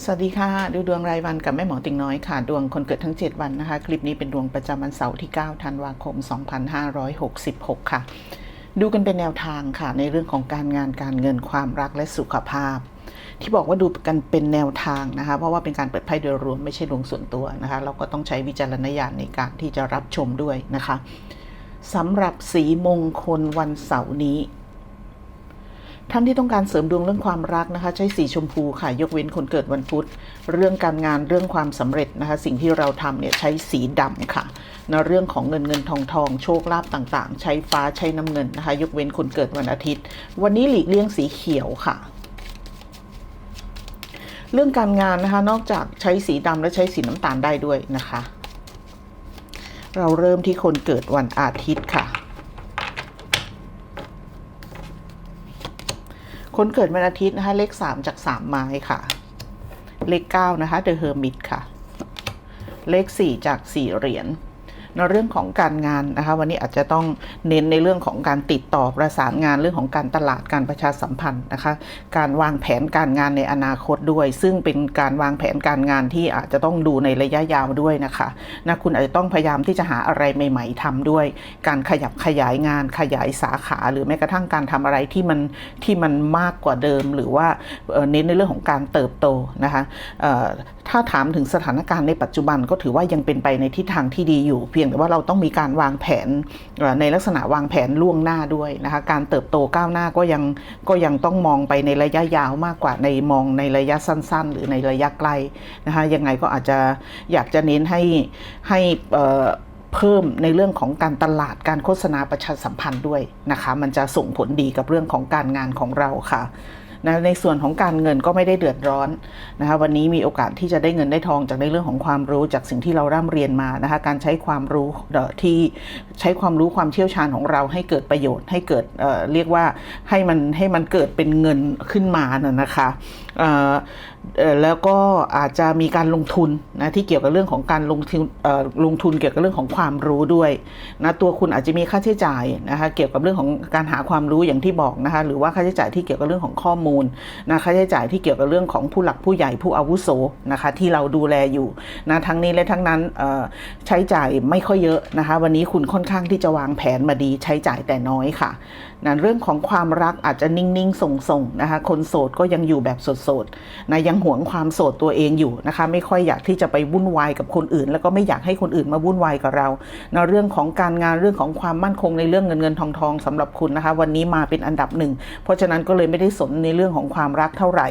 สวัสดีค่ะ ดูดวงรายวันกับแม่หมอติ่งน้อยค่ะ ดวงคนเกิดทั้ง 7 วันนะคะ คลิปนี้เป็นดวงประจำวันเสาร์ที่ 9 ธันวาคม 2566 ค่ะ ดูกันเป็นแนวทางค่ะ ในเรื่องของการงานการเงินความรักและสุขภาพ ที่บอกว่าดูกันเป็นแนวทางนะคะ เพราะว่าเป็นการเปิดไพ่โดยรวมไม่ใช่ดวงส่วนตัวนะคะ เราก็ต้องใช้วิจารณญาณในการที่จะรับชมด้วยนะคะสำหรับสีมงคลวันเสาร์นี้ ท่านที่ต้องการเสริมดวงเรื่องความรักนะคะ ใช้สีชมพูค่ะ ยกเว้นคนเกิดวันพุธ เรื่องการงานเรื่องความสำเร็จนะคะ สิ่งที่เราทำเนี่ยใช้สีดำค่ะในเรื่องของเงินเงินทองทองโชคลาภต่างๆ ใช้ฟ้าใช้น้ำเงินนะคะ ยกเว้นคนเกิดวันอาทิตย์ วันนี้หลีกเลี่ยงสีเขียวค่ะเรื่องการงานนะคะ นอกจากใช้สีดำและใช้สีน้ำตาลได้ด้วยนะคะ เราเริ่มที่คนเกิดวันอาทิตย์ค่ะ คนเกิดวันอาทิตย์นะคะเลขสามจากสามไม้ค่ะ เลขเก้านะคะ The Hermit ค่ะ เลขสี่จากสี่เหรียญ ในเรื่องของการงานนะคะ วันนี้อาจจะต้องเน้นในเรื่องของการติดต่อประสานงานเรื่องของการตลาดการประชาสัมพันธ์นะคะ การวางแผนการงานในอนาคตด้วย ซึ่งเป็นการวางแผนการงานที่อาจจะต้องดูในระยะยาวด้วยนะคะนะคุณอาจจะต้องพยายามที่จะหาอะไรใหม่ ๆทำด้วย การขยับขยายงานขยายสาขา หรือแม้กระทั่งการทำอะไรที่มันที่มันมากกว่าเดิม หรือว่าเน้นในเรื่องของการเติบโตนะคะถ้าถามถึงสถานการณ์ในปัจจุบันก็ถือว่ายังเป็นไปในทิศทางที่ดีอยู่ เพียงแต่ว่าเราต้องมีการวางแผนในลักษณะวางแผนล่วงหน้าด้วยนะคะการเติบโตก้าวหน้าก็ยังก็ยังต้องมองไปในระยะยาวมากกว่าในมองในระยะสั้น ๆ หรือในระยะไกลนะคะยังไงก็อาจจะอยากจะเน้นให้ให้เพิ่มในเรื่องของการตลาดการโฆษณาประชาสัมพันธ์ด้วยนะคะมันจะส่งผลดีกับเรื่องของการงานของเราค่ะ นะในส่วนของการเงินก็ไม่ได้เดือดร้อนนะคะวันนี้มีโอกาสที่จะได้เงินได้ทองจากในเรื่องของความรู้จากสิ่งที่เราร่ำเรียนมานะคะการใช้ความรู้ที่ใช้ความรู้ความเชี่ยวชาญของเราให้เกิดประโยชน์ให้เกิดเเรียกว่าให้มันให้มันเกิดเป็นเงินขึ้นมาน่ะนะคะ แล้วก็อาจจะมีการลงทุนนะที่เกี่ยวกับเรื่องของการลงทุนเอ่อลงทุนเกี่ยวกับเรื่องของความรู้ด้วยนะตัวคุณอาจจะมีค่าใช้จ่ายนะคะเกี่ยวกับเรื่องของการหาความรู้อย่างที่บอกนะคะหรือว่าค่าใช้จ่ายที่เกี่ยวกับเรื่องของข้อมูลนะค่าใช้จ่ายที่เกี่ยวกับเรื่องของผู้หลักผู้ใหญ่ผู้อาวุโสนะคะที่เราดูแลอยู่นะทั้งนี้และทั้งนั้นใช้จ่ายไม่ค่อยเยอะนะคะวันนี้คุณค่อนข้างที่จะวางแผนมาดีใช้จ่ายแต่น้อยค่ะนะเรื่องของความรักอาจจะนิ่งๆส่งๆนะคะคนโสดก็ยังอยู่แบบโสดๆนะยังหวงความโสดตัวเองอยู่นะคะ ไม่ค่อยอยากที่จะไปวุ่นวายกับคนอื่น แล้วก็ไม่อยากให้คนอื่นมาวุ่นวายกับเราในะเรื่องของการงานเรื่องของความมั่นคงในเรื่องเงินเงินทองทองสำหรับคุณนะคะ วันนี้มาเป็นอันดับหนึ่งเพราะฉะนั้นก็เลยไม่ได้สนในเรื่องของความรักเท่าไหร่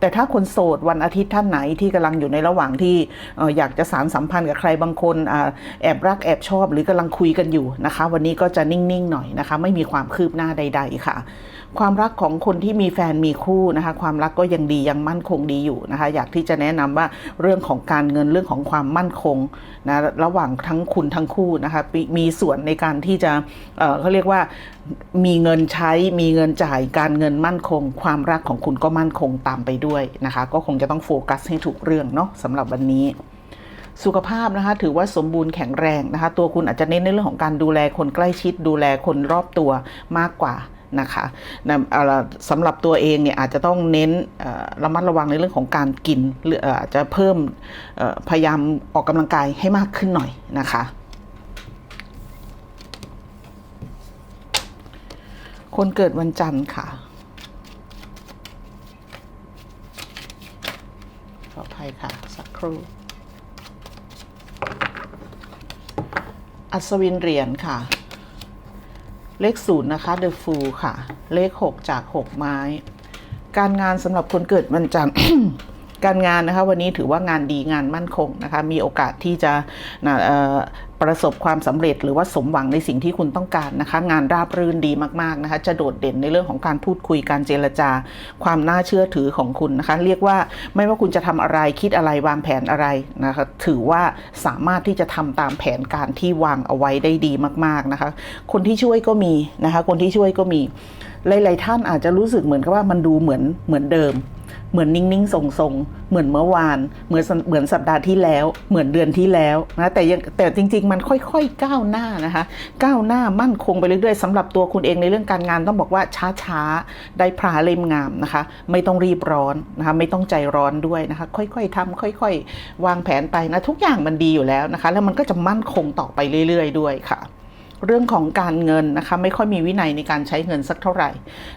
แต่ถ้าคนโสดวันอาทิตย์ท่านไหนที่กำลังอยู่ในระหว่างที่ออยากจะสารสัมพันธ์กับใครบางคนอแอบรักแอบชอบ หรือกำลังคุยกันอยู่นะคะ วันนี้ก็จะนิ่งๆหน่อยนะคะ ไม่มีความคืบหน้าใด ๆ ค่ะ ความรักของคนที่มีแฟนมีคู่นะคะ ความรักก็ยังดียังมั่นคงดีอยู่นะคะ อยากที่จะแนะนำว่าเรื่องของการเงินเรื่องของความมั่นคงนะระหว่างทั้งคุณทั้งคู่นะคะมีส่วนในการที่จะเเขาเรียกว่ามีเงินใช้มีเงินจ่ายการเงินมั่นคง ความรักของคุณก็มั่นคงตามไปด้วยนะคะ ก็คงจะต้องโฟกัสให้ถูกเรื่องเนาะสำหรับวันนี้ สุขภาพนะคะ ถือว่าสมบูรณ์แข็งแรงนะคะ ตัวคุณอาจจะเน้นในเรื่องของการดูแลคนใกล้ชิด ดูแลคนรอบตัวมากกว่านะคะสำหรับตัวเองเนี่ยอาจจะต้องเน้นระมัดระวังในเรื่องของการกินหรืออาจจะเพิ่มพยายามออกกำลังกายให้มากขึ้นหน่อยนะคะ คนเกิดวันจันทร์ค่ะ ขออภัยค่ะ สักครู่ อัศวินเหรียญค่ะ เลขศูนย์นะคะ The Fool ค่ะ เลขหกจากหกไม้ การงานสำหรับคนเกิดวันจันทร์การงานนะคะวันนี้ถือว่างานดีงานมั่นคงนะคะมีโอกาสที่จะ ประสบความสำเร็จหรือว่าสมหวังในสิ่งที่คุณต้องการนะคะ งานราบรื่นดีมากๆนะคะ จะโดดเด่นในเรื่องของการพูดคุยการเจรจา ความน่าเชื่อถือของคุณนะคะ เรียกว่าไม่ว่าคุณจะทำอะไรคิดอะไรวางแผนอะไรนะคะ ถือว่าสามารถที่จะทำตามแผนการที่วางเอาไว้ได้ดีมาก ๆนะคะ คนที่ช่วยก็มีนะคะ คนที่ช่วยก็มีหลายๆท่านอาจจะรู้สึกเหมือนกับว่ามันดูเหมือนเหมือนเดิม เหมือนนิ่งๆทรงๆ เหมือนเมื่อวาน เหมือนเหมือนสัปดาห์ที่แล้ว เหมือนเดือนที่แล้วนะแต่ยังแต่จริง ๆ มันค่อยๆก้าวหน้านะคะก้าวหน้ามั่นคงไปเรื่อยๆสำหรับตัวคุณเองในเรื่องการงานต้องบอกว่าช้าๆได้พราเล่มงามนะคะ ไม่ต้องรีบร้อนนะคะไม่ต้องใจร้อนด้วยนะคะ ค่อยๆทำค่อย ๆ วางแผนไปนะทุกอย่างมันดีอยู่แล้วนะคะ แล้วมันก็จะมั่นคงต่อไปเรื่อย ๆ ด้วยค่ะ เรื่องของการเงินนะคะ ไม่ค่อยมีวินัยในการใช้เงินสักเท่าไหร่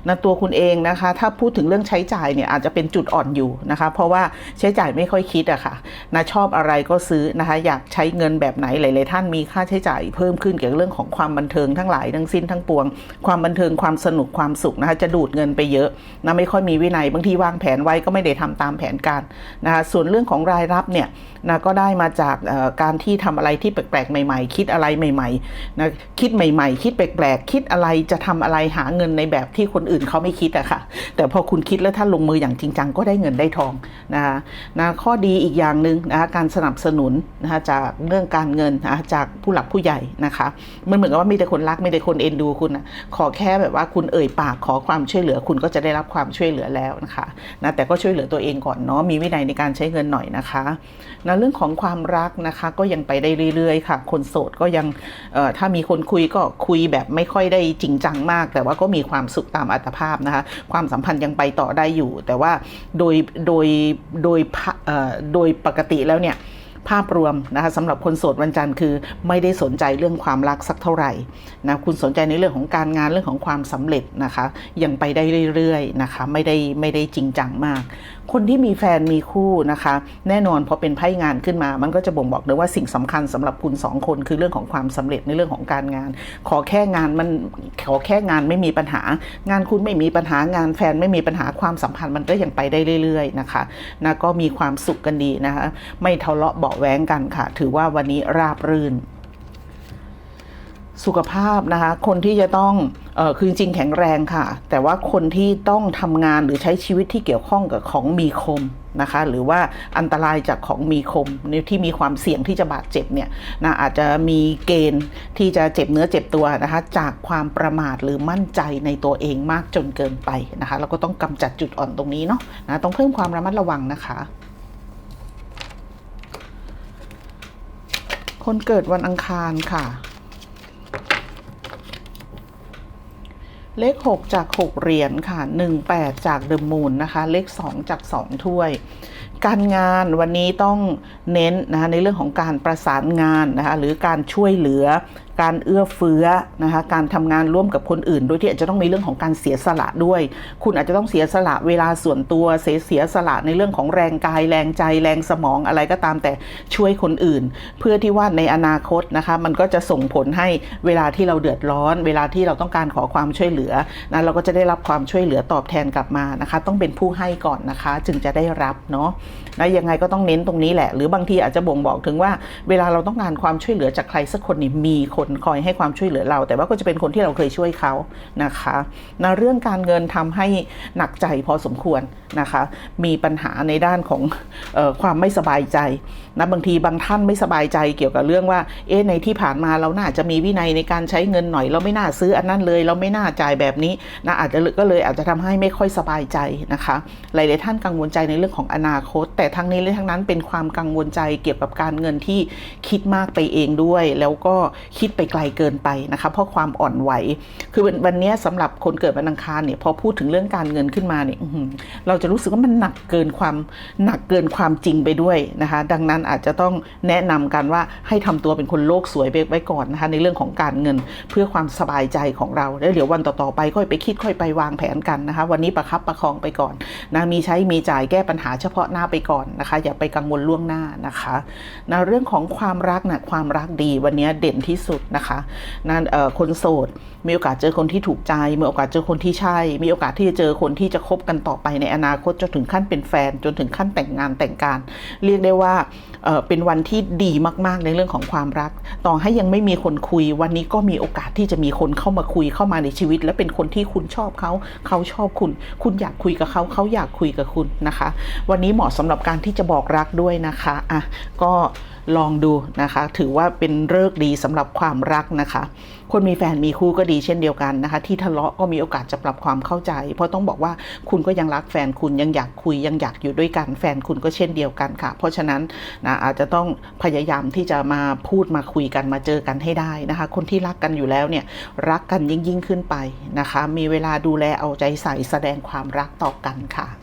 นะตัวคุณเองนะคะ ถ้าพูดถึงเรื่องใช้จ่ายเนี่ยอาจจะเป็นจุดอ่อนอยู่นะคะ เพราะว่าใช้จ่ายไม่ค่อยคิดอะค่ะนะชอบอะไรก็ซื้อนะคะ อยากใช้เงินแบบไหนหลาย ๆ ท่านมีค่าใช้จ่ายเพิ่มขึ้นเกี่ยวกับเรื่องของความบันเทิงทั้งหลายทั้งสิ้นทั้งปวง ความบันเทิงความสนุกความสุขนะคะจะดูดเงินไปเยอะนะไม่ค่อยมีวินัยบางทีวางแผนไว้ก็ไม่ได้ทำตามแผนการนะคะส่วนเรื่องของรายรับเนี่ยนะก็ได้มาจากการที่ทำอะไรที่แปลก ๆ ใหม่ ๆ คิดอะไรใหม่ ๆ นะคิดใหม่ ๆ คิดแปลกๆ คิดอะไรจะทำอะไรหาเงินในแบบที่คนอื่นเขาไม่คิดอะค่ะ แต่พอคุณคิดแล้วถ้าลงมืออย่างจริงจังก็ได้เงินได้ทองนะคะนะข้อดีอีกอย่างหนึ่งนะคะการสนับสนุนนะคะจากเรื่องการเงินนะะจากผู้หลักผู้ใหญ่นะคะมันเหมือนกับว่ามีแต่คนรักมีแต่คนเอ็นดูคุณนะขอแค่แบบว่าคุณเอ่ยปากขอความช่วยเหลือคุณก็จะได้รับความช่วยเหลือแล้วนะคะนะแต่ก็ช่วยเหลือตัวเองก่อนเนาะมีวินัยในการใช้เงินหน่อยนะคะนะเรื่องของความรักนะคะก็ยังไปได้เรื่อยๆ ค่ะ คนโสดก็ยังถ้ามีคนคุยก็คุยแบบไม่ค่อยได้จริงจังมาก แต่ว่าก็มีความสุขตามอัตภาพนะคะ ความสัมพันธ์ยังไปต่อได้อยู่ แต่ว่าโดยโดยโดยพะเอ่อโดยปกติแล้วเนี่ยภาพรวมนะคะสำหรับคนโสดวันจันทร์คือไม่ได้สนใจเรื่องความรักสักเท่าไหร่นะคุณสนใจในเรื่องของการงานเรื่องของความสำเร็จนะคะ ยังไปได้เรื่อยๆนะคะ ไม่ได้ไม่ได้จริงจังมากคนที่มีแฟนมีคู่นะคะ แน่นอนพอเป็นไพ่งานขึ้นมา มันก็จะบ่งบอกเลยว่าสิ่งสำคัญสำหรับคุณสองคนคือเรื่องของความสำเร็จในเรื่องของการงาน ขอแค่งานมันขอแค่งานไม่มีปัญหา งานคุณไม่มีปัญหางานแฟนไม่มีปัญหาความสัมพันธ์มันก็ยังไปได้เรื่อยๆนะคะนะก็มีความสุขกันดีนะคะ ไม่ทะเลาะเบาะแว้งกันค่ะ ถือว่าวันนี้ราบรื่น สุขภาพนะคะ คนที่จะต้องออคือจริงแข็งแรงค่ะ แต่ว่าคนที่ต้องทำงานหรือใช้ชีวิตที่เกี่ยวข้องกับของมีคมนะคะ หรือว่าอันตรายจากของมีคมที่มีความเสี่ยงที่จะบาดเจ็บเนี่ยนะอาจจะมีเกณฑ์ที่จะเจ็บเนื้อเจ็บตัวนะคะ จากความประมาทหรือมั่นใจในตัวเองมากจนเกินไปนะคะเราก็ต้องกำจัดจุดอ่อนตรงนี้เนาะนะต้องเพิ่มความระมัดระวังนะคะ คนเกิดวันอังคารค่ะ เลข 6 จาก 6 เหรียญค่ะ 18 จากเดอะมูนนะคะ เลข 2 จาก 2 ถ้วย การงานวันนี้ต้องเน้นนะคะในเรื่องของการประสานงานนะคะหรือการช่วยเหลือ การเอื้อเฟื้อนะคะการทำงานร่วมกับคนอื่น โดยที่อาจจะต้องมีเรื่องของการเสียสละด้วย คุณอาจจะต้องเสียสละเวลาส่วนตัวเสียเสียสละในเรื่องของแรงกายแรงใจแรงสมองอะไรก็ตามแต่ช่วยคนอื่น เพื่อที่ว่าในอนาคตนะคะมันก็จะส่งผลให้เวลาที่เราเดือดร้อน เวลาที่เราต้องการขอความช่วยเหลือนะเราก็จะได้รับความช่วยเหลือตอบแทนกลับมานะคะ ต้องเป็นผู้ให้ก่อนนะคะ จึงจะได้รับเนาะนะยังไงก็ต้องเน้นตรงนี้แหละ หรือบางทีอาจจะบ่งบอกถึงว่า เวลาเราต้องการความช่วยเหลือจากใครสักคนนี่มีคนคอยให้ความช่วยเหลือเรา แต่ว่าก็จะเป็นคนที่เราเคยช่วยเขานะคะนะเรื่องการเงินทำให้หนักใจพอสมควรนะคะ มีปัญหาในด้านของออความไม่สบายใจนะบางทีบางท่านไม่สบายใจเกี่ยวกับเรื่องว่า เอ๊ะในที่ผ่านมาเราน่าจะมีวินัยในการใช้เงินหน่อย เราไม่น่าซื้ออันนั้นเลย เราไม่น่าจ่ายแบบนี้นะอาจจะก็เลยอาจจะทำให้ไม่ค่อยสบายใจนะคะ หลาย ๆ ท่านกังวลใจในเรื่องของอนาคต แต่ทั้งนี้และทั้งนั้นเป็นความกังวลใจเกี่ยวกับการเงินที่คิดมากไปเองด้วย แล้วก็คิดไปไกลเกินไปนะคะเพราะความอ่อนไหว คือวันนี้สำหรับคนเกิดวันอังคารเนี่ยพอพูดถึงเรื่องการเงินขึ้นมาเนี่ยเราจะรู้สึกว่ามันหนักเกินความหนักเกินความจริงไปด้วยนะคะ ดังนั้นอาจจะต้องแนะนำกันว่าให้ทำตัวเป็นคนโลกสวยไปไว้ก่อนนะคะในเรื่องของการเงินเพื่อความสบายใจของเราแล้วเดี๋ยววันต่อๆไปค่อยไปคิดค่อยไปวางแผนกันนะคะ วันนี้ประคับประคองไปก่อนนะมีใช้มีจ่ายแก้ปัญหาเฉพาะหน้าไปก่อนนะคะ อย่าไปกังวลล่วงหน้านะคะนะเรื่องของความรักนะความรักดีวันนี้เด่นที่สุดนะคะนั่นคนโสด มีโอกาสเจอคนที่ถูกใจ มีโอกาสเจอคนที่ใช่ มีโอกาสที่จะเจอคนที่จะคบกันต่อไปในอนาคตจนถึงขั้นเป็นแฟน จนถึงขั้นแต่งงานแต่งการ เรียกได้ว่าเป็นวันที่ดีมาก ๆ ในเรื่องของความรัก ต่อให้ยังไม่มีคนคุย วันนี้ก็มีโอกาสที่จะมีคนเข้ามาคุยเข้ามาในชีวิต และเป็นคนที่คุณชอบเขาเขาชอบคุณ คุณอยากคุยกับเขาเขาอยากคุยกับคุณนะคะ วันนี้เหมาะสำหรับการที่จะบอกรักด้วยนะคะอะก็ ลองดูนะคะ ถือว่าเป็นเลิกดีสำหรับความความรักนะคะ คนมีแฟนมีคู่ก็ดีเช่นเดียวกันนะคะ ที่ทะเลาะก็มีโอกาสจะปรับความเข้าใจ เพราะต้องบอกว่าคุณก็ยังรักแฟนคุณยังอยากคุยยังอยากอยู่ด้วยกัน แฟนคุณก็เช่นเดียวกันค่ะ เพราะฉะนั้นนะอาจจะต้องพยายามที่จะมาพูดมาคุยกันมาเจอกันให้ได้นะคะ คนที่รักกันอยู่แล้วเนี่ยรักกันยิ่งยิ่งขึ้นไปนะคะ มีเวลาดูแลเอาใจใส่แสดงความรักต่อกันค่ะ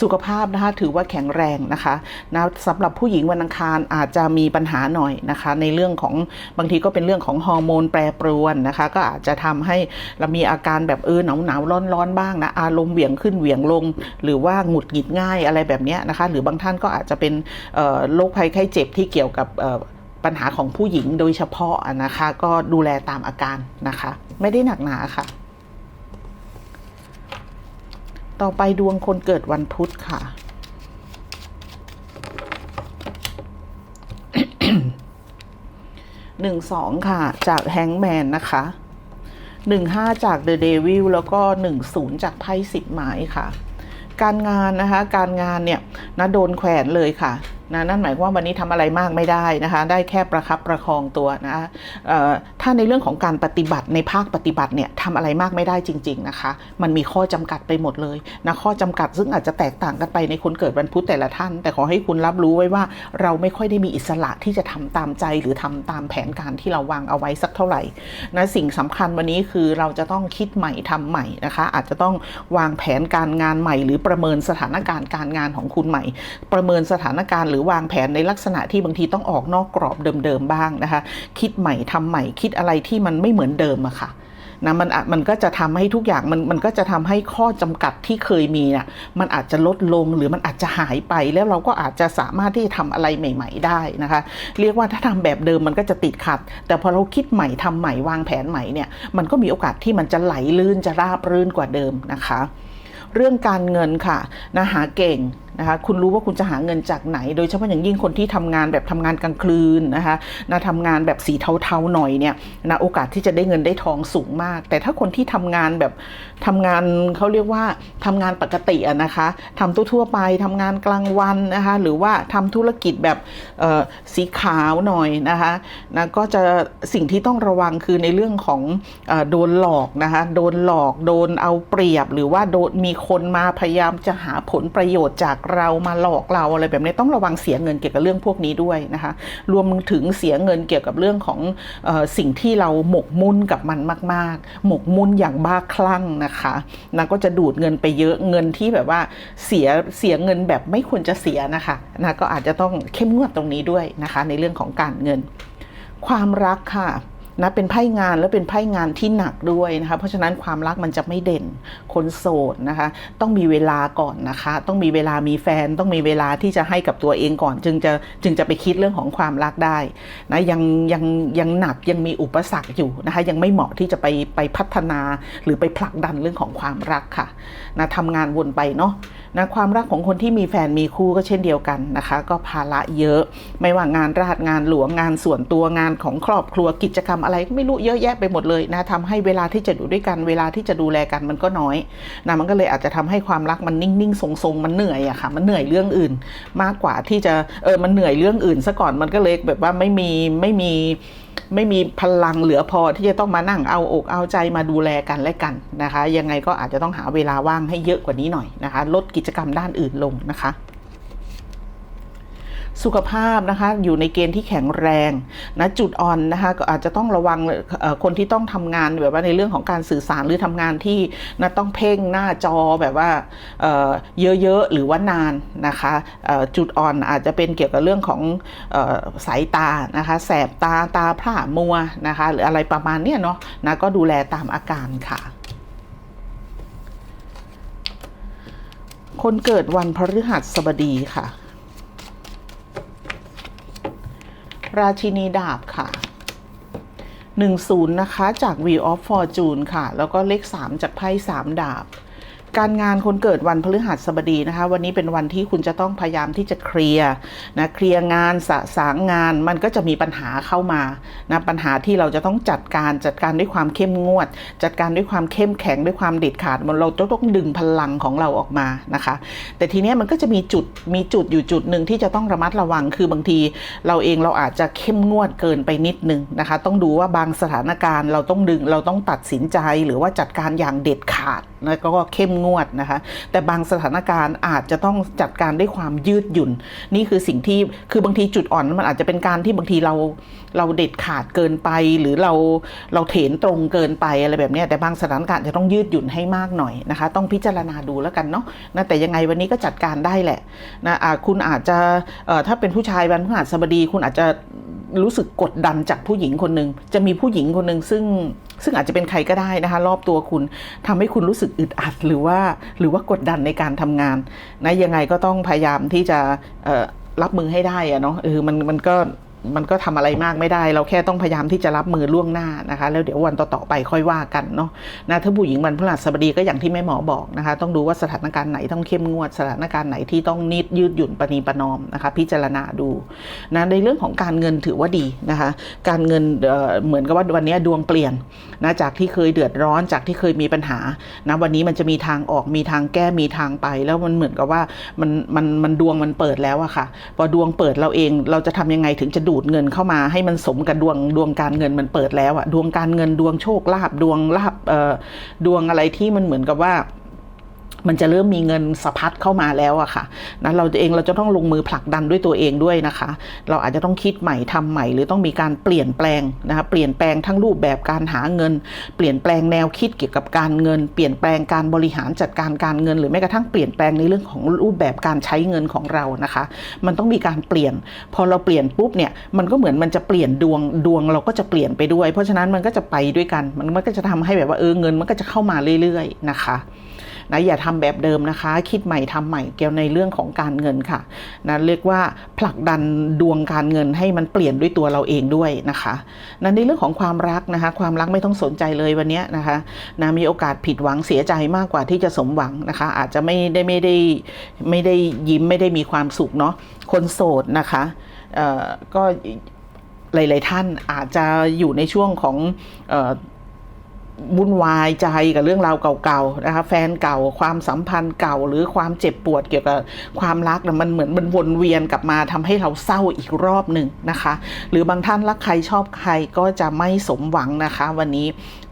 สุขภาพนะคะถือว่าแข็งแรงนะคะนะสำหรับผู้หญิงวันอังคารอาจจะมีปัญหาหน่อยนะคะ ในเรื่องของบางทีก็เป็นเรื่องของฮอร์โมนแปรปรวนนะคะ ก็อาจจะทำให้เรามีอาการแบบเออหนาวหนาวร้อนร้อนๆบ้างนะอารมณ์เหวี่ยงขึ้นเหวี่ยงลง หรือว่าหงุดหงิดง่ายอะไรแบบนี้นะคะ หรือบางท่านก็อาจจะเป็นโรคภัยไข้เจ็บที่เกี่ยวกับปัญหาของผู้หญิงโดยเฉพาะนะคะ ก็ดูแลตามอาการนะคะ ไม่ได้หนักหนาค่ะ ต่อไปดวงคนเกิดวันพุธค่ะ หนึ่งสองค่ะ จากแฮงแมนนะคะหนึ่งห้าจากเดอะเดวิลแล้วก็หนึ่งศูนย์จากไพ่สิบไม้ค่ะ การงานนะคะ การงานเนี่ยนะโดนแขวนเลยค่ะนะนั่นหมายความว่าวันนี้ทำอะไรมากไม่ได้นะคะ ได้แค่ประคับประคองตัวนะคะเอ่อถ้าในเรื่องของการปฏิบัติในภาคปฏิบัติเนี่ยทำอะไรมากไม่ได้จริง ๆนะคะ มันมีข้อจำกัดไปหมดเลยนะข้อจำกัดซึ่งอาจจะแตกต่างกันไปในคนเกิดวันพุธแต่ละท่าน แต่ขอให้คุณรับรู้ไว้ว่าเราไม่ค่อยได้มีอิสระที่จะทำตามใจหรือทำตามแผนการที่เราวางเอาไว้สักเท่าไหร่นะสิ่งสำคัญวันนี้คือเราจะต้องคิดใหม่ทำใหม่นะคะ อาจจะต้องวางแผนการงานใหม่ หรือประเมินสถานการณ์การงานของคุณใหม่ ประเมินสถานการณ์หรือวางแผนในลักษณะที่บางทีต้องออกนอกกรอบเดิมๆบ้างนะคะ คิดใหม่ทำใหม่คิดอะไรที่มันไม่เหมือนเดิมอะค่ะนะมันอะมันก็จะทำให้ทุกอย่างมันมันก็จะทำให้ข้อจำกัดที่เคยมีน่ะมันอาจจะลดลงหรือมันอาจจะหายไปแล้วเราก็อาจจะสามารถที่จะทำอะไรใหม่ ๆ ได้นะคะ เรียกว่าถ้าทำแบบเดิมมันก็จะติดขัด แต่พอเราคิดใหม่ทำใหม่วางแผนใหม่เนี่ยมันก็มีโอกาสที่มันจะไหลลื่นจะราบรื่นกว่าเดิมนะคะ เรื่องการเงินค่ะนะหาเก่ง นะคะคุณรู้ว่าคุณจะหาเงินจากไหน โดยเฉพาะอย่างยิ่งคนที่ทำงานแบบทำงานกลางคืนนะคะนะทำงานแบบสีเทาๆหน่อยเนี่ยนะโอกาสที่จะได้เงินได้ทองสูงมาก แต่ถ้าคนที่ทำงานแบบทำงานเขาเรียกว่าทำงานปกติอะนะคะทำทั่วๆไปทำงานกลางวันนะคะหรือว่าทำธุรกิจแบบเออสีขาวหน่อยนะคะนะก็จะสิ่งที่ต้องระวังคือในเรื่องของอโดนหลอกนะคะโดนหลอกโดนเอาเปรียบ หรือว่าโดนมีคนมาพยายามจะหาผลประโยชน์จากเรามาหลอกเราอะไรแบบนี้ต้องระวังเสียเงินเกี่ยวกับเรื่องพวกนี้ด้วยนะคะ รวมถึงเสียเงินเกี่ยวกับเรื่องของออสิ่งที่เราหมกมุ่นกับมันมาก ๆ หมกมุ่นอย่างบ้าคลั่งนะคะนะก็จะดูดเงินไปเยอะเงินที่แบบว่าเสียเสียเงินแบบไม่ควรจะเสียนะคะนะก็อาจจะต้องเข้มงวดตรงนี้ด้วยนะคะ ในเรื่องของการเงิน ความรักค่ะ นะเป็นไพ่งานแล้วเป็นไพ่งานที่หนักด้วยนะคะ เพราะฉะนั้นความรักมันจะไม่เด่นคนโสดนะคะ ต้องมีเวลาก่อนนะคะ ต้องมีเวลามีแฟน ต้องมีเวลาที่จะให้กับตัวเองก่อน จึงจะจึงจะไปคิดเรื่องของความรักได้นะยังยังยังหนักยังมีอุปสรรคอยู่นะคะ ยังไม่เหมาะที่จะไปไปพัฒนาหรือไปผลักดันเรื่องของความรักค่ะนะทำงานวนไปเนาะ นะความรักของคนที่มีแฟนมีคู่ก็เช่นเดียวกันนะคะ ก็ภาระเยอะ ไม่ว่างานราชงานหลวงงานส่วนตัวงานของครอบครัวกิจกรรมอะไรก็ไม่รู้เยอะแยะไปหมดเลยนะทำให้เวลาที่จะอยู่ด้วยกันเวลาที่จะดูแลกันมันก็น้อยนะมันก็เลยอาจจะทำให้ความรักมันนิ่งๆทรงๆมันเหนื่อยอะค่ะ มันเหนื่อยเรื่องอื่น มากกว่าที่จะเออมันเหนื่อยเรื่องอื่นซะก่อนมันก็เลยแบบว่าไม่มีไม่มี ไม่มีพลังเหลือพอที่จะต้องมานั่งเอาอกเอาใจมาดูแลกันและกันนะคะ ยังไงก็อาจจะต้องหาเวลาว่างให้เยอะกว่านี้หน่อยนะคะ ลดกิจกรรมด้านอื่นลงนะคะ สุขภาพนะคะอยู่ในเกณฑ์ที่แข็งแรงนะจุดอ่อนนะคะก็อาจจะต้องระวังคนที่ต้องทำงานแบบว่าในเรื่องของการสื่อสารหรือทำงานที่นะต้องเพ่งหน้าจอแบบว่าเยอะๆหรือว่านานนะคะจุดอ่อนอาจจะเป็นเกี่ยวกับเรื่องของอสายตานะคะแสบตาตาพร่ามัวนะคะหรืออะไรประมาณเนี้ยเนาะนะก็ดูแลตามอาการค่ะคนเกิดวันพฤหัสบดีค่ะ ราชินีดาบค่ะ 10 นะคะ จาก Wheel of Fortune ค่ะ แล้วก็เลข 3 จากไพ่3ดาบ การงานคนเกิดวันพฤหัสบดีนะคะ วันนี้เป็นวันที่คุณจะต้องพยายามที่จะเคลียร์นะเคลียร์งานสะสางงานมันก็จะมีปัญหาเข้ามานะปัญหาที่เราจะต้องจัดการจัดการด้วยความเข้มงวด จัดการด้วยความเข้มแข็งด้วยความเด็ดขาดมันเราจะต้องดึงพลังของเราออกมานะคะ แต่ทีเนี้ยมันก็จะมีจุดมีจุดอยู่จุดหนึ่งที่จะต้องระมัดระวังคือบางที เราเองเราอาจจะเข้มงวดเกินไปนิดนึงนะคะ ต้องดูว่าบางสถานการณ์เราต้องดึงเราต้องตัดสินใจหรือว่าจัดการอย่างเด็ดขาด แล้วก็เข้มงวดนะคะ แต่บางสถานการณ์อาจจะต้องจัดการด้วยความยืดหยุ่น นี่คือสิ่งที่คือบางทีจุดอ่อนมันอาจจะเป็นการที่บางทีเราเราเด็ดขาดเกินไป หรือเราเราเถนตรงเกินไปอะไรแบบนี้แต่บางสถานการณ์จะต้องยืดหยุ่นให้มากหน่อยนะคะ ต้องพิจารณาดูแล้วกันเนาะนะแต่ยังไงวันนี้ก็จัดการได้แหละนะอ่คุณอาจจะถ้าเป็นผู้ชายวันพฤหัสบดี คุณอาจจะ รู้สึกกดดันจากผู้หญิงคนหนึ่งจะมีผู้หญิงคนหนึ่งซึ่งซึ่งอาจจะเป็นใครก็ได้นะคะ รอบตัวคุณทำให้คุณรู้สึกอึดอัดหรือว่าหรือว่ากดดันในการทำงานนะยังไงก็ต้องพยายามที่จะรับมือให้ได้อะเนาะเออมันมันก็ มันก็ทำอะไรมากไม่ได้ เราแค่ต้องพยายามที่จะรับมือล่วงหน้านะคะ แล้วเดี๋ยววันต่อๆไปค่อยว่ากันเนาะนะถ้าผู้หญิงวันพฤหัสบดีก็อย่างที่แม่หมอบอกนะคะ ต้องดูว่าสถานการณ์ไหนต้องเข้มงวด สถานการณ์ไหนที่ต้องนิดยืดหยุ่นประนีประนอมนะคะ พิจารณาดูนะในเรื่องของการเงินถือว่าดีนะคะ การเงินเเหมือนกับว่าวันนี้ดวงเปลี่ยนนะจากที่เคยเดือดร้อนจากที่เคยมีปัญหานะวันนี้มันจะมีทางออกมีทางแก้มีทางไป แล้วมันเหมือนกับว่ามันมันมันดวงมันเปิดแล้วอะค่ะ พอดวงเปิดเราเองเราจะทำยังไงถึงจะดูดเงินเข้ามาให้มันสมกับดวงดวงการเงินมันเปิดแล้วอะดวงการเงินดวงโชคลาภดวงลาภเอ่อดวงอะไรที่มันเหมือนกับว่า มันจะเริ่มมีเงินสะพัดเข้ามาแล้วอะค่ะนะเราเองเราจะต้องลงมือผลักดันด้วยตัวเองด้วยนะคะ เราอาจจะต้องคิดใหม่ทำใหม่ หรือต้องมีการเปลี่ยนแปลงนะคะเปลี่ยนแปลงทั้งรูปแบบการหาเงิน เปลี่ยนแปลงแนวคิดเกี่ยวกับการเงิน เปลี่ยนแปลงการบริหารจัดการการเงิน หรือแม้กระทั่งเปลี่ยนแปลงในเรื่องของรูปแบบการใช้เงินของเรานะคะ มันต้องมีการเปลี่ยน พอเราเปลี่ยนปุ๊บเนี่ยมันก็เหมือนมันจะเปลี่ยนดวงดวงเราก็จะเปลี่ยนไปด้วย เพราะฉะนั้นมันก็จะไปด้วยกันมันก็จะทำให้แบบว่าเออเงินมันก็จะเข้ามาเรื่อยๆนะคะ นะอย่าทำแบบเดิมนะคะ คิดใหม่ทำใหม่เกี่ยวในเรื่องของการเงินค่ะนะเรียกว่าผลักดันดวงการเงินให้มันเปลี่ยนด้วยตัวเราเองด้วยนะคะนะในเรื่องของความรักนะคะ ความรักไม่ต้องสนใจเลยวันนี้นะคะนะมีโอกาสผิดหวังเสียใจมากกว่าที่จะสมหวังนะคะ อาจจะไม่ได้ไม่ได้ไม่ได้ยิ้มไม่ได้มีความสุขเนาะคนโสดนะคะเอ่อก็หลาย ๆ ท่านอาจจะอยู่ในช่วงของ วุ่นวายใจกับเรื่องราวเก่าๆนะคะแฟนเก่าความสัมพันธ์เก่าหรือความเจ็บปวดเกี่ยวกับความรักนะมันเหมือนมันวนเวียนกลับมาทำให้เราเศร้าอีกรอบหนึ่งนะคะ หรือบางท่านรักใครชอบใครก็จะไม่สมหวังนะคะ วันนี้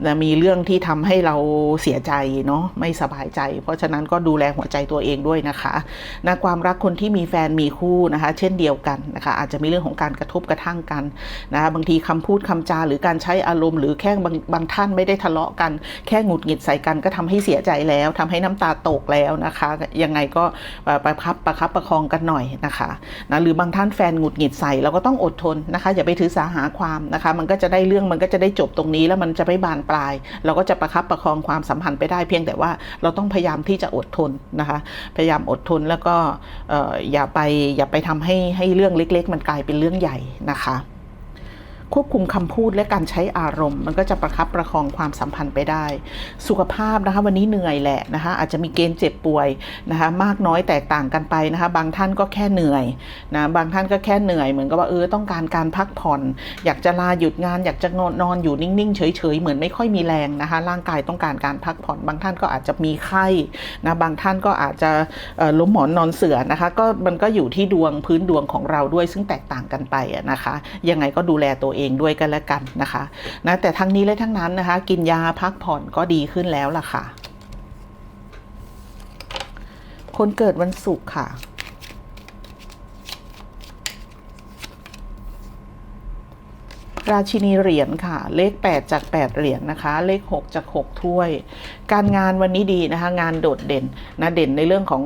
นะมีเรื่องที่ทำให้เราเสียใจเนาะไม่สบายใจ เพราะฉะนั้นก็ดูแลหัวใจตัวเองด้วยนะคะนะความรักคนที่มีแฟนมีคู่นะคะ เช่นเดียวกันนะคะอาจจะมีเรื่องของการกระทบกระทั่งกันนะคะบางทีคำพูดคำจาหรือการใช้อารมณ์หรือแค่บางบางท่านไม่ได้ทะเลาะกัน แค่หงุดหงิดใส่กันก็ทำให้เสียใจแล้วทำให้น้ำตาตกแล้วนะคะ ยังไงก็ประคับประคับประคองกันหน่อยนะคะนะหรือบางท่านแฟนหงุดหงิดใส่เราก็ต้องอดทนนะคะอย่าไปถือสาหาความนะคะ มันก็จะได้เรื่องมันก็จะได้จบตรงนี้แล้วมันจะไม่บานปลาย เราก็จะประคับประคองความสัมพันธ์ไปได้เพียงแต่ว่าเราต้องพยายามที่จะอดทนนะคะ พยายามอดทนแล้วก็เอ่ออย่าไปอย่าไปทำให้ให้เรื่องเล็ก ๆ มันกลายเป็นเรื่องใหญ่นะคะ ควบคุมคำพูดและการใช้อารมณ์ มันก็จะประคับประคองความสัมพันธ์ไปได้ สุขภาพนะคะวันนี้เหนื่อยแหละนะคะอาจจะมีเกณฑ์เจ็บป่วยนะคะมากน้อยแตกต่างกันไปนะคะบางท่านก็แค่เหนื่อยนะบางท่านก็แค่เหนื่อยเหมือนกับว่าเออต้องการการพักผ่อน อยากจะลาหยุดงาน อยากจะนอนนอนอยู่นิ่งๆเฉยๆเหมือนไม่ค่อยมีแรงนะคะร่างกายต้องการการพักผ่อน บางท่านก็อาจจะมีไข้นะบางท่านก็อาจจะล้มหมอนนอนเสือนะคะก็มันก็อยู่ที่ดวงพื้นดวงของเราด้วยซึ่งแตกต่างกันไปนะคะยังไงก็ดูแลตัวเองเองด้วยกันแล้วกันนะคะนะแต่ทั้งนี้และทั้งนั้นนะคะ กินยาพักผ่อนก็ดีขึ้นแล้วล่ะค่ะ คนเกิดวันศุกร์ค่ะราชินีเหรียญค่ะ เลข 8 จาก 8 เหรียญนะคะ เลข 6 จาก 6 ถ้วย การงานวันนี้ดีนะคะ งานโดดเด่นนะเด่นในเรื่องของ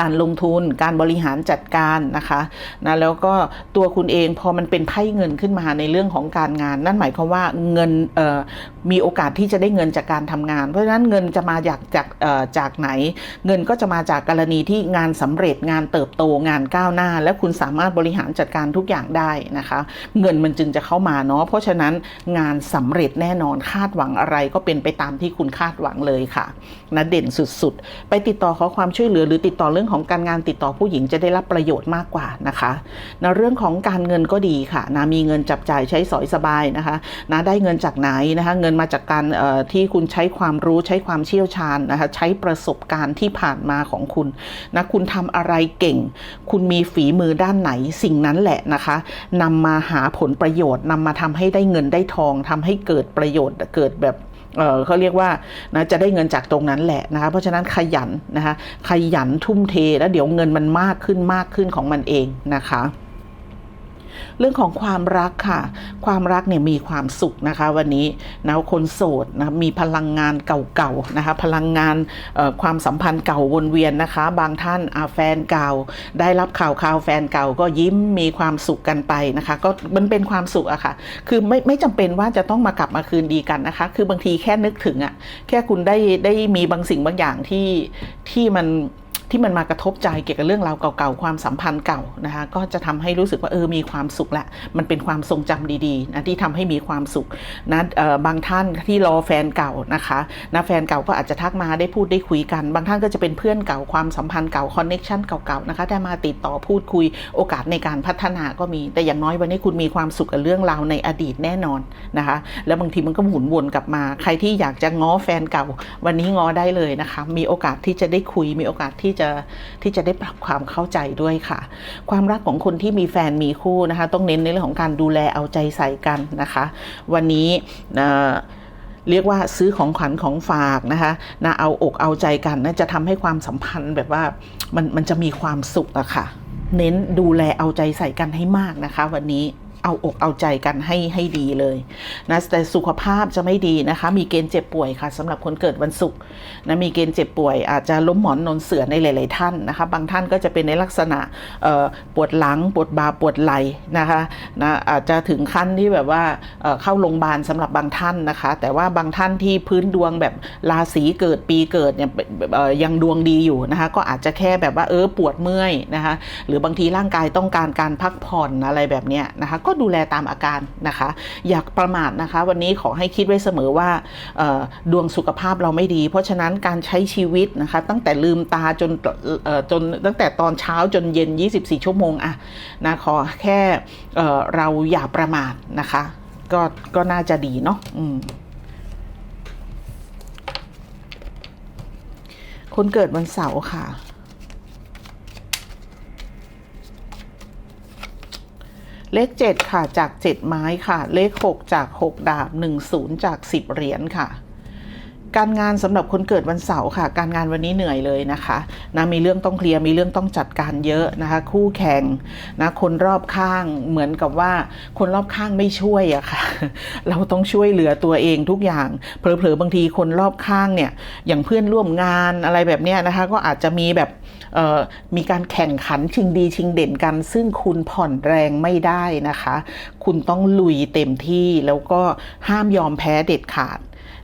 การลงทุนการบริหารจัดการนะคะนะแล้วก็ตัวคุณเองพอมันเป็นไพ่เงินขึ้นมาในเรื่องของการงาน นั่นหมายความว่าเงินมีโอกาสที่จะได้เงินจากการทำงาน เพราะฉะนั้นเงินจะมาจากจากจากไหน เงินก็จะมาจากกรณีที่งานสำเร็จงานเติบโตงานก้าวหน้า และคุณสามารถบริหารจัดการทุกอย่างได้นะคะ เงินมันจึงจะเข้ามาเนาะเพราะฉะนั้นงานสำเร็จแน่นอนคาดหวังอะไรก็เป็นไปตามที่คุณคาดหวังเลยค่ะนะเด่นสุดๆ ไปติดต่อขอความช่วยเหลือหรือติดต่อเรื่องของการงานติดต่อผู้หญิงจะได้รับประโยชน์มากกว่านะคะนะเรื่องของการเงินก็ดีค่ะนะมีเงินจับจ่ายใช้สอยสบายนะคะนะได้เงินจากไหนนะคะเงินมาจากการเอ่อที่คุณใช้ความรู้ใช้ความเชี่ยวชาญนะคะใช้ประสบการณ์ที่ผ่านมาของคุณนะคุณทำอะไรเก่ง คุณมีฝีมือด้านไหนสิ่งนั้นแหละนะคะนำมาหาผลประโยชน์นำมาทำให้ได้เงินได้ทองทำให้เกิดประโยชน์เกิดแบบ เออเขาเรียกว่านะจะได้เงินจากตรงนั้นแหละนะคะเพราะฉะนั้นขยันนะคะขยันทุ่มเทแล้วเดี๋ยวเงินมันมากขึ้นมากขึ้นของมันเองนะคะ เรื่องของความรักค่ะ ความรักเนี่ยมีความสุขนะคะ วันนี้นะคนโสดนะมีพลังงานเก่าๆนะคะ พลังงานความสัมพันธ์เก่าวนเวียนนะคะ บางท่านอาแฟนเก่า ได้รับข่าวข่าวแฟนเก่าก็ยิ้มมีความสุขกันไปนะคะ ก็มันเป็นความสุขอะค่ะ คือไม่ไม่จำเป็นว่าจะต้องมากลับมาคืนดีกันนะคะ คือบางทีแค่นึกถึงอะแค่คุณได้ได้มีบางสิ่งบางอย่างที่ที่มัน ที่มันมากระทบใจเกี่ยวกับเรื่องราวเก่าๆความสัมพันธ์เก่านะคะก็จะทำให้รู้สึกว่าเออมีความสุขละมันเป็นความทรงจำดีๆนะที่ทำให้มีความสุขนะเอ่อบางท่านที่รอแฟนเก่านะคะนะแฟนเก่าก็อาจจะทักมาได้พูดได้คุยกัน บางท่านก็จะเป็นเพื่อนเก่าความสัมพันธ์เก่าคอนเน็ชันเก่าๆนะคะได้มาติดต่อพูดคุยโอกาสในการพัฒนาก็มี แต่อย่างน้อยวันนี้คุณมีความสุขกับเรื่องราวในอดีตแน่นอนนะคะแล้วบางทีมันก็หมุนวนกลับมา ใครที่อยากจะง้อแฟนเก่า วันนี้ง้อได้เลยนะคะมีโอกาสที่จะได้คุยมีโอกาสที่จะที่จะได้ปรับความเข้าใจด้วยค่ะ ความรักของคนที่มีแฟนมีคู่นะคะ ต้องเน้นในเรื่องของการดูแลเอาใจใส่กันนะคะ วันนี้เเรียกว่าซื้อของขวัญของฝากนะคะนะเอาอกเอาใจกันนะจะทำให้ความสัมพันธ์แบบว่ามันมันจะมีความสุขอะค่ะ เน้นดูแลเอาใจใส่กันให้มากนะคะ วันนี้ เอาอกเอาใจกันให้ให้ดีเลยนะแต่สุขภาพจะไม่ดีนะคะ มีเกณฑ์เจ็บป่วยค่ะสำหรับคนเกิดวันศุกร์นะมีเกณฑ์เจ็บป่วย อาจจะล้มหมอนนอนเสือในหลาย ๆ ท่านนะคะ บางท่านก็จะเป็นในลักษณะปวดหลังปวดบ่าปวดไหล่นะคะนะอาจจะถึงขั้นที่แบบว่าเข้าโรงพยาบาลสำหรับบางท่านนะคะ แต่ว่าบางท่านที่พื้นดวงแบบราศีเกิดปีเกิดเนี่ยยังดวงดีอยู่นะคะ ก็อาจจะแค่แบบว่าเออปวดเมื่อยนะคะ หรือบางทีร่างกายต้องการการพักผ่อนอะไรแบบเนี้ยนะคะก็ดูแลตามอาการนะคะ อยากประมาทนะคะ วันนี้ขอให้คิดไว้เสมอว่าดวงสุขภาพเราไม่ดี เพราะฉะนั้นการใช้ชีวิตนะคะ ตั้งแต่ลืมตาจนจนตั้งแต่ตอนเช้าจนเย็น 24 ชั่วโมงอะนะขอแค่เอ่เราอย่าประมาทนะคะ ก็ก็น่าจะดีเนาะคนเกิดวันเสาร์ค่ะ เลข 7 ค่ะจาก 7 ไม้ค่ะ เลข 6 จาก 6 ดาบ 10 จาก 10 เหรียญค่ะ การงานสำหรับคนเกิดวันเสาร์ค่ะ การงานวันนี้เหนื่อยเลยนะคะนะมีเรื่องต้องเคลียร์มีเรื่องต้องจัดการเยอะนะคะ คู่แข่งนะคนรอบข้างเหมือนกับว่าคนรอบข้างไม่ช่วยอะค่ะ เราต้องช่วยเหลือตัวเองทุกอย่างเผลอๆบางทีคนรอบข้างเนี่ยอย่างเพื่อนร่วมงานอะไรแบบเนี้ยนะคะ ก็อาจจะมีแบบเอ่อมีการแข่งขันชิงดีชิงเด่นกัน ซึ่งคุณผ่อนแรงไม่ได้นะคะ คุณต้องลุยเต็มที่แล้วก็ห้ามยอมแพ้เด็ดขาด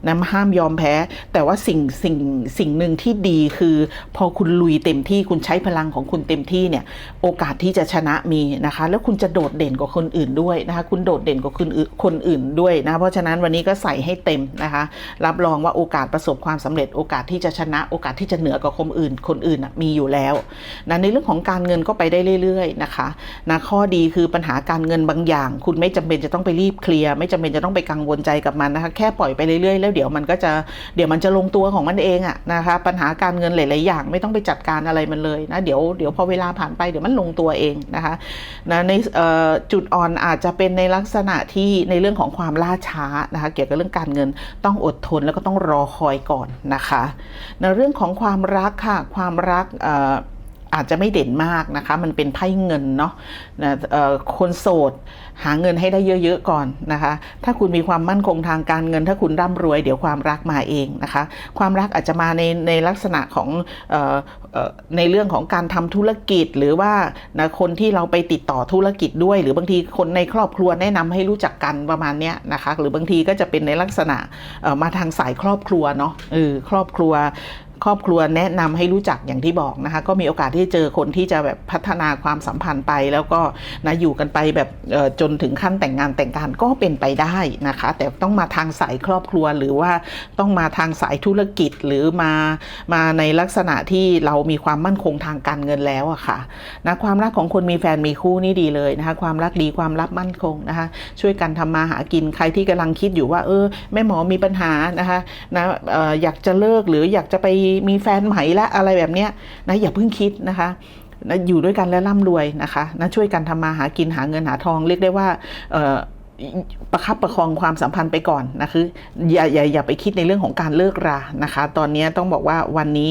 นะห้ามยอมแพ้ แต่ว่าสิ่งสิ่งสิ่งหนึ่งที่ดีคือ พอคุณลุยเต็มที่คุณใช้พลังของคุณเต็มที่เนี่ยโอกาสที่จะชนะมีนะคะ แล้วคุณจะโดดเด่นกว่าคนอื่นด้วยนะคะคุณโดดเด่นกว่าคนอื่นคนอื่นด้วยนะเพราะฉะนั้นวันนี้ก็ใส่ให้เต็มนะคะ รับรองว่าโอกาสประสบความสำเร็จโอกาสที่จะชนะโอกาสที่จะเหนือกว่าคนอื่น คนอื่นมีอยู่แล้วนะในเรื่องของการเงินก็ไปได้เรื่อย ๆ นะคะนะข้อดีคือปัญหาการเงินบางอย่าง คุณไม่จำเป็นจะต้องไปรีบเคลียร์ไม่จำเป็นจะต้องไปกังวลใจกับมันนะคะ แค่ปล่อยไปเรื่อยๆแล้วเดี๋ยวมันก็จะเดี๋ยวมันจะลงตัวของมันเองอะนะคะปัญหาการเงินหลาย ๆ อย่างไม่ต้องไปจัดการอะไรมันเลยนะเดี๋ยวเดี๋ยวพอเวลาผ่านไปเดี๋ยวมันลงตัวเองนะคะนะในจุดอ่อนอาจจะเป็นในลักษณะที่ในเรื่องของความล่าช้านะคะเกี่ยวกับเรื่องการเงินต้องอดทนแล้วก็ต้องรอคอยก่อนนะคะในเรื่องของความรักค่ะความรักเอ่อ อาจจะไม่เด่นมากนะคะ มันเป็นไพ่เงินเนาะคนโสดหาเงินให้ได้เยอะๆก่อนนะคะ ถ้าคุณมีความมั่นคงทางการเงิน ถ้าคุณร่ำรวยเดี๋ยวความรักมาเองนะคะ ความรักอาจจะมาในในลักษณะของออในเรื่องของการทำธุรกิจหรือว่านะคนที่เราไปติดต่อธุรกิจด้วย หรือบางทีคนในครอบครัวแนะนำให้รู้จักกันประมาณเนี้ยนะคะ หรือบางทีก็จะเป็นในลักษณะมาทางสายครอบครัวเนาะเออครอบครัว ครอบครัวแนะนำให้รู้จักอย่างที่บอกนะคะ ก็มีโอกาสที่จะเจอคนที่จะแบบพัฒนาความสัมพันธ์ไป แล้วก็นะอยู่กันไปแบบจนถึงขั้นแต่งงานแต่งการก็เป็นไปได้นะคะ แต่ต้องมาทางสายครอบครัวหรือว่าต้องมาทางสายธุรกิจหรือมามาในลักษณะที่เรามีความมั่นคงทางการเงินแล้วอะค่ะนะความรักของคนมีแฟนมีคู่นี่ดีเลยนะคะ ความรักดีความรักมั่นคงนะคะ ช่วยกันทำมาหากินใครที่กำลังคิดอยู่ว่า เออแม่หมอมีปัญหานะคะนะอออยากจะเลิกหรืออยากจะไปมีแฟนใหม่ละอะไรแบบเนี้ยนะอย่าเพิ่งคิดนะคะนะอยู่ด้วยกันแล้วร่ำรวยนะคะนะช่วยกันทำมาหากินหาเงินหาทองเรียกได้ว่าประคับประคองความสัมพันธ์ไปก่อนนะคืออย่าอย่าอย่าไปคิดในเรื่องของการเลิกรานะคะ ตอนนี้ต้องบอกว่าวันนี้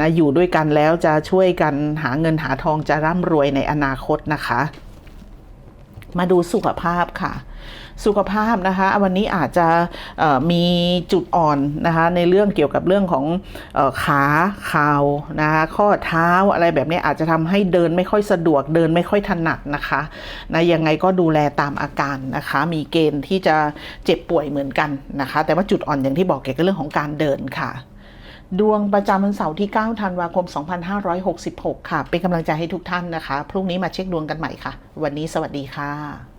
นะอยู่ด้วยกันแล้วจะช่วยกันหาเงินหาทองจะร่ำรวยในอนาคตนะคะ มาดูสุขภาพค่ะ สุขภาพนะคะวันนี้อาจจะมีจุดอ่อนนะคะในเรื่องเกี่ยวกับเรื่องของอขาเข่านะคะข้อเท้าอะไรแบบนี้อาจจะทำให้เดินไม่ค่อยสะดวกเดินไม่ค่อยถนัดนะคะนะยังไงก็ดูแลตามอาการนะคะ มีเกณฑ์ที่จะเจ็บป่วยเหมือนกันนะคะ แต่ว่าจุดอ่อนอย่างที่บอกเกี่ยวกับเรื่องของการเดินค่ะดวงประจำวันเสาร์ที่ 9 ธันวาคม 2566 ค่ะ เป็นกำลังใจให้ทุกท่านนะคะ พรุ่งนี้มาเช็คดวงกันใหม่ค่ะ วันนี้สวัสดีค่ะ